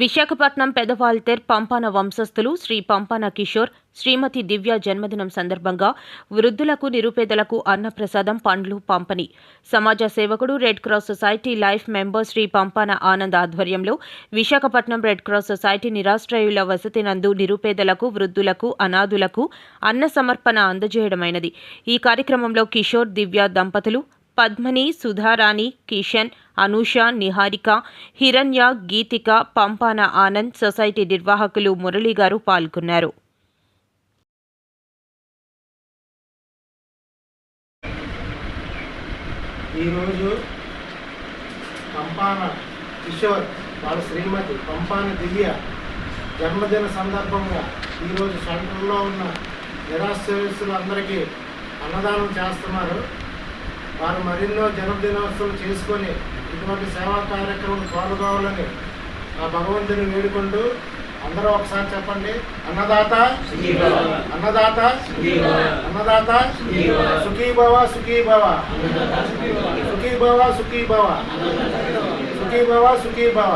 విశాఖపట్నం పెదవాల్తెర్ పంపాన వంశస్థులు శ్రీ పంపాన కిషోర్ శ్రీమతి దివ్య జన్మదినం సందర్భంగా వృద్ధులకు నిరుపేదలకు అన్నప్రసాదం పండ్లు పంపిణీ. సమాజ సేవకుడు red cross society life member Shri Pampana Anand ఆధ్వర్యంలో విశాఖపట్నం రెడ్ క్రాస్ సొసైటీ నిరాశ్రయుల వసతి నందు నిరుపేదలకు వృద్ధులకు అనాథులకు అన్న సమర్పణ అందజేయడమైనది. ఈ కార్యక్రమంలో కిషోర్ దివ్య దంపతులు పద్మని సుధారాణి కిషన్ అనూష నిహారిక హిరణ్య గీతిక పంపాన ఆనంద్ సొసైటీ నిర్వాహకులు మురళి గారు పాల్గొన్నారు. ఈరోజు పంపాన కిషోర్ వాళ్ళ శ్రీమతి పంపాన దివ్య జన్మదిన సందర్భంగా ఈరోజు సెంటర్లో ఉన్న నిరాశ్రయస్తులందరికీ అన్నదానం చేస్తున్నారు. వారు మరెన్నో జన్మదినోత్సవం చేసుకొని ఇటువంటి సేవా కార్యక్రమం పాల్గొవాలని ఆ భగవంతుని వేడుకుంటూ అందరూ ఒకసారి చెప్పండి. అన్నదాత అన్నదాత అన్నదాత సుఖీ భవ సుఖీ భవ సుఖీ భవ